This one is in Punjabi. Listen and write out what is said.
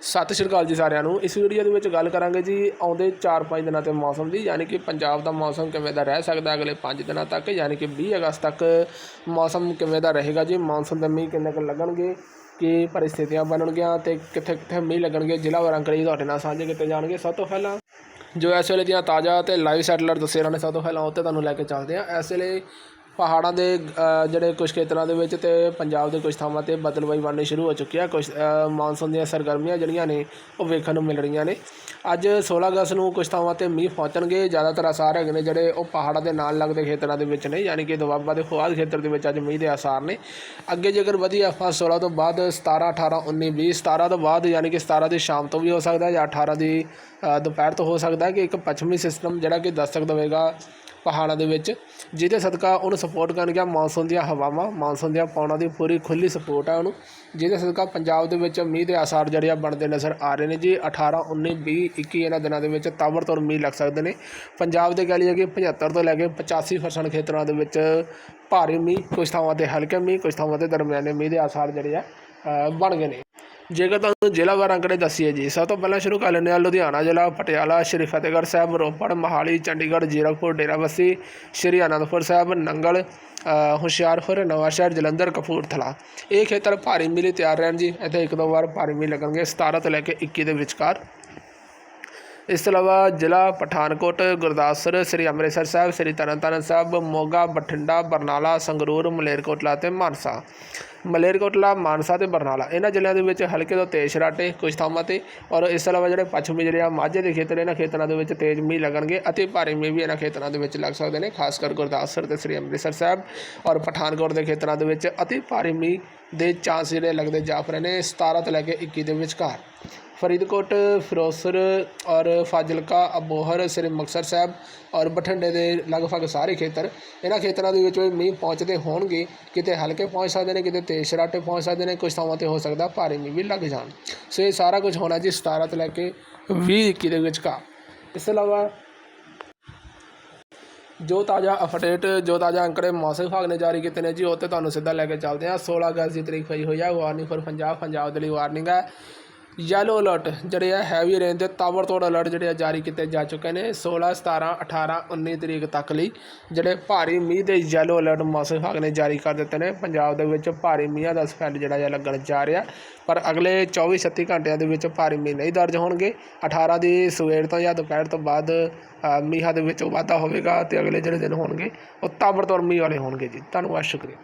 ਸਤਿ ਸ਼੍ਰੀ ਅਕਾਲ ਜੀ ਸਾਰਿਆਂ ਨੂੰ। ਇਸ ਵੀਡੀਓ ਦੇ ਵਿੱਚ ਗੱਲ ਕਰਾਂਗੇ ਜੀ ਆਉਂਦੇ 4-5 ਦਿਨਾਂ ਤੇ ਮੌਸਮ ਦੀ, ਯਾਨੀ ਕਿ ਪੰਜਾਬ ਦਾ ਮੌਸਮ ਕਿਵੇਂ ਦਾ ਰਹਿ ਸਕਦਾ ਅਗਲੇ 5 ਦਿਨਾਂ ਤੱਕ, ਯਾਨੀ ਕਿ 20 ਅਗਸਤ ਤੱਕ ਮੌਸਮ ਕਿਵੇਂ ਦਾ ਰਹੇਗਾ ਜੀ, ਮੌਨਸੂਨ ਦੇ ਮੀਂਹ ਕਿੰਨੇ ਕੁ ਲੱਗਣਗੇ, ਕੀ ਪਰਿਸਥਿਤੀਆਂ ਬਣਨਗੀਆਂ ਤੇ ਕਿੱਥੇ ਕਿੱਥੇ ਮੀਂਹ ਲੱਗਣਗੇ, ਜ਼ਿਲ੍ਹਾ ਵਾਰੰਕੜੀ ਤੁਹਾਡੇ ਨਾਲ ਸਾਂਝੇ ਕੀਤੇ ਜਾਣਗੇ। ਸਭ ਤੋਂ ਪਹਿਲਾਂ ਜੋ ਇਸ ਵੇਲੇ ਦੀਆਂ ਤਾਜ਼ਾ ਤੇ ਲਾਈਵ ਸੈਟਲਰ ਦੱਸੇ ਇਹਨਾਂ ਨੇ ਸਭ ਤੋਂ ਪਹਿਲਾਂ ਉੱਤੇ ਤੁਹਾਨੂੰ ਲੈ ਕੇ ਚੱਲਦੇ ਆ ਇਸ ਵੇਲੇ ਪਹਾੜਾਂ ਦੇ ਜਿਹੜੇ ਕੁਝ ਖੇਤਰਾਂ ਦੇ ਵਿੱਚ ਤੇ ਪੰਜਾਬ ਦੇ ਕੁਝ ਥਾਵਾਂ ਤੇ ਬਦਲਵਾਈ ਬਣਨੀ ਸ਼ੁਰੂ ਹੋ ਚੁੱਕੀ ਆ। ਕੁਝ ਮੌਨਸੂਨ ਦੀਆਂ ਸਰਗਰਮੀਆਂ ਜਿਹੜੀਆਂ ਨੇ, ਉਹ ਵੇਖਣ ਨੂੰ ਮਿਲ ਰਹੀਆਂ ਨੇ। ਅੱਜ 16 ਅਗਸਤ ਨੂੰ ਕੁਝ ਥਾਵਾਂ ਤੇ ਮੀਂਹ ਪਹੁੰਚਣਗੇ। ਜ਼ਿਆਦਾਤਰ ਆਸਾਰ ਹੈਗੇ ਨੇ ਜਿਹੜੇ ਉਹ ਪਹਾੜਾਂ ਦੇ ਨਾਲ ਲੱਗਦੇ ਖੇਤਰਾਂ ਦੇ ਵਿੱਚ ਨੇ, ਯਾਨੀ ਕਿ ਦੁਆਬਾ ਦੇ ਖੁਆਦ ਖੇਤਰ ਦੇ ਵਿੱਚ ਅੱਜ ਮੀਂਹ ਦੇ ਆਸਾਰ ਨੇ। ਅੱਗੇ ਜੇਕਰ ਵਧੀਆ ਆਪਾਂ 16 ਤੋਂ ਬਾਅਦ 17 18 19 20 17 ਤੋਂ ਬਾਅਦ ਯਾਨੀ ਕਿ 17 ਦੀ ਸ਼ਾਮ ਤੋਂ ਵੀ ਹੋ ਸਕਦਾ ਜਾਂ 18 ਦੀ ਦੁਪਹਿਰ ਤੋਂ ਹੋ ਸਕਦਾ ਕਿ ਇੱਕ ਪੱਛਮੀ ਸਿਸਟਮ ਜਿਹੜਾ ਕਿ ਦਸਤਕ ਦੇਵੇਗਾ ਪਹਾੜਾਂ ਦੇ ਵਿੱਚ, ਜਿਹਦੇ ਸਦਕਾ ਉਹਨੂੰ ਸਪੋਰਟ ਕਰਨਗੀਆਂ ਮੌਨਸੂਨ ਦੀਆਂ ਹਵਾਵਾਂ, ਮੌਨਸੂਨ ਦੀਆਂ ਪੌਣਾਂ ਦੀ ਪੂਰੀ ਖੁੱਲੀ ਸਪੋਰਟ ਹੈ ਉਹਨੂੰ। ਜਿਹਦੇ ਸਦਕਾ ਪੰਜਾਬ ਦੇ ਵਿੱਚ ਮੀਂਹ ਦੇ ਆਸਾਰ ਜਿਹੜੇ ਆ ਬਣਦੇ ਨਜ਼ਰ ਆ ਰਹੇ ਨੇ ਜੀ। 18 19 20 21 ਇਹਨਾਂ ਦਿਨਾਂ ਦੇ ਵਿੱਚ ਤਾਬੜਤੋੜ ਮੀਂਹ ਲੱਗ ਸਕਦੇ ਨੇ। ਪੰਜਾਬ ਦੇ ਕਹਿ ਲਈਏ ਕਿ 75 ਤੋਂ ਲੈ ਕੇ 85% ਖੇਤਰਾਂ ਦੇ ਵਿੱਚ ਭਾਰੀ ਮੀਂਹ ਕੁਝ ਥਾਵਾਂ ਤੇ ਹਲਕੇ ਮੀਂਹ ਕੁਝ ਥਾਵਾਂ ਤੇ ਦਰਮਿਆਨੇ ਮੀਂਹ ਦੇ ਆਸਾਰ ਜਿਹੜੇ ਆ ਬਣ ਗਏ ਨੇ। ਜੇਕਰ ਤੁਹਾਨੂੰ ਜ਼ਿਲ੍ਹਾ ਵਾਰ ਅੰਕੜੇ ਦੱਸੀਏ ਜੀ, ਸਭ ਤੋਂ ਪਹਿਲਾਂ ਸ਼ੁਰੂ ਕਰ ਲੈਂਦੇ ਹਾਂ ਲੁਧਿਆਣਾ ਜ਼ਿਲ੍ਹਾ, ਪਟਿਆਲਾ, ਸ਼੍ਰੀ ਫਤਿਹਗੜ੍ਹ ਸਾਹਿਬ, ਰੋਪੜ, ਮੋਹਾਲੀ, ਚੰਡੀਗੜ੍ਹ, ਜ਼ੀਰਕਪੁਰ, ਡੇਰਾਬੱਸੀ, ਸ਼੍ਰੀ ਅਨੰਦਪੁਰ ਸਾਹਿਬ, ਨੰਗਲ ਹੁਸ਼ਿਆਰਪੁਰ, ਨਵਾਂਸ਼ਹਿਰ, ਜਲੰਧਰ, ਕਪੂਰਥਲਾ। ਇਹ ਖੇਤਰ ਭਾਰੀ ਮੀਂਹ ਲਈ ਤਿਆਰ ਰਹਿਣ ਜੀ। ਇੱਥੇ ਇੱਕ ਦੋ ਵਾਰ ਭਾਰੀ ਮੀਂਹ ਲੱਗਣਗੇ। 17 ਤੋਂ ਲੈ ਕੇ 21 ਦੇ ਵਿਚਕਾਰ ਇਸ ਤੋਂ ਇਲਾਵਾ ਜ਼ਿਲ੍ਹਾ ਪਠਾਨਕੋਟ, ਗੁਰਦਾਸਪੁਰ, ਸ੍ਰੀ ਅੰਮ੍ਰਿਤਸਰ ਸਾਹਿਬ, ਸ੍ਰੀ ਤਰਨਤਾਰਨ ਸਾਹਿਬ, ਮੋਗਾ, ਬਠਿੰਡਾ, ਬਰਨਾਲਾ, ਸੰਗਰੂਰ, ਮਲੇਰਕੋਟਲਾ ਤੇ ਮਾਨਸਾ। ਮਲੇਰਕੋਟਲਾ, ਮਾਨਸਾ ਤੇ ਬਰਨਾਲਾ। ਇਹਨਾਂ ਜ਼ਿਲ੍ਹਿਆਂ ਦੇ ਵਿੱਚ ਹਲਕੇ ਤੋਂ ਤੇਜ਼ ਛਰਾਟੇ ਕੁਝ ਥਾਵਾਂ ਤੇ ਔਰ ਇਸ ਤੋਂ ਇਲਾਵਾ ਜਿਹੜੇ ਪੱਛਮੀ ਜ਼ਿਲ੍ਹੇ ਆ, ਮਾਝੇ ਦੇ ਖੇਤਰ ਇਹਨਾਂ ਖੇਤਰਾਂ ਦੇ ਵਿੱਚ ਤੇਜ਼ ਮੀਂਹ ਲੱਗਣਗੇ ਅਤੇ ਭਾਰੀ ਮੀਂਹ ਵੀ ਇਹਨਾਂ ਖੇਤਰਾਂ ਦੇ ਵਿੱਚ ਲੱਗ ਸਕਦੇ ਨੇ, ਖਾਸ ਕਰ ਗੁਰਦਾਸਪੁਰ ਤੇ ਸ੍ਰੀ ਅੰਮ੍ਰਿਤਸਰ ਸਾਹਿਬ ਔਰ ਪਠਾਨਕੋਟ ਦੇ ਖੇਤਰਾਂ ਦੇ ਵਿੱਚ ਅਤੀ ਭਾਰੀ ਮੀਂਹ ਦੇ ਚਾਂਸ ਜਿਹੜੇ ਲੱਗਦੇ ਜਾਪ ਰਹੇ ਨੇ 17 ਤੋਂ ਲੈ ਕੇ 21 ਦੇ ਵਿਚਕਾਰ। ਫਰੀਦਕੋਟ, ਫਿਰੋਜ਼ਪੁਰ ਔਰ ਫਾਜ਼ਿਲਕਾ, ਅਬੋਹਰ, ਸ੍ਰੀ ਮੁਕਤਸਰ ਸਾਹਿਬ ਔਰ ਬਠਿੰਡੇ ਦੇ ਲਗਭਗ ਸਾਰੇ ਖੇਤਰ। ਇਹਨਾਂ ਖੇਤਰਾਂ ਦੇ ਵਿੱਚ ਵੀ ਮੀਂਹ ਪਹੁੰਚਦੇ ਹੋਣਗੇ। ਕਿਤੇ ਹਲਕੇ ਪਹੁੰਚ ਸਕਦੇ ਨੇ, ਕਿਤੇ ਤੇਜ਼ ਸ਼ਰਾਟੇ ਪਹੁੰਚ ਸਕਦੇ ਨੇ। ਕੁਝ ਥਾਵਾਂ ਤੇ ਹੋ ਸਕਦਾ ਭਾਰੀ ਮੀਂਹ ਵੀ ਲੱਗ ਜਾਣ। ਸੋ ਇਹ ਸਾਰਾ ਕੁਝ ਹੋਣਾ ਜੀ 17 ਤੋਂ ਲੈ ਕੇ 20 21 ਦੇ ਵਿੱਚ ਵਿਚਕਾਰ ਇਸ ਤੋਂ ਇਲਾਵਾ ਜੋ ਤਾਜ਼ਾ ਅਪਡੇਟ ਜੋ ਤਾਜ਼ਾ ਅੰਕੜੇ ਮੌਸਮ ਵਿਭਾਗ ਨੇ ਜਾਰੀ ਕੀਤੇ ਨੇ ਜੀ, ਉਹ ਤੇ ਤੁਹਾਨੂੰ ਸਿੱਧਾ ਲੈ ਕੇ ਚੱਲਦੇ ਹਾਂ। 16 ਅਗਸਤ ਦੀ ਤਰੀਕ ਪਈ ਹੋਈ ਹੈ ਵਾਰਨਿੰਗ ਫॉर ਪੰਜਾਬ ਪੰਜਾਬ ਦੇ ਲਈ ਵਾਰਨਿੰਗ ਹੈ ਯੈਲੋ ਅਲਰਟ ਜਿਹੜੇ ਆ ਹੈਵੀ ਰੇਨ ਦੇ ਤਾਬੜਤੋੜ ਅਲਰਟ ਜਿਹੜੇ ਆ ਜਾਰੀ ਕੀਤੇ ਜਾ ਚੁੱਕੇ ਨੇ 16 17 18 19 ਤਰੀਕ ਤੱਕ ਲਈ। ਜਿਹੜੇ ਭਾਰੀ ਮੀਂਹ ਦੇ ਯੈਲੋ ਅਲਰਟ ਮੌਸਮ ਵਿਭਾਗ ਨੇ ਜਾਰੀ ਕਰ ਦਿੱਤੇ ਨੇ। ਪੰਜਾਬ ਦੇ ਵਿੱਚ ਭਾਰੀ ਮੀਂਹਾਂ ਦਾ ਸਪੈਲ ਜਿਹੜਾ ਆ ਲੱਗਣ ਜਾ ਰਿਹਾ। ਪਰ ਅਗਲੇ 24 36 ਘੰਟਿਆਂ ਦੇ ਵਿੱਚ ਭਾਰੀ ਮੀਂਹ ਨਹੀਂ ਦਰਜ ਹੋਣਗੇ। 18 ਦੀ ਸਵੇਰ ਤੋਂ ਜਾਂ ਦੁਪਹਿਰ ਤੋਂ ਬਾਅਦ ਅ, ਮੀਂਹਾਂ ਦੇ ਵਿੱਚ ਵਾਧਾ ਹੋਵੇਗਾ ਤੇ ਅਗਲੇ ਜਿਹੜੇ ਦਿਨ ਹੋਣਗੇ ਉਹ ਤਾਬੜਤੋੜ ਮੀਂਹ ਵਾਲੇ ਹੋਣਗੇ ਜੀ। ਧੰਨਵਾਦ ਸ਼ੁਕਰੀਆ।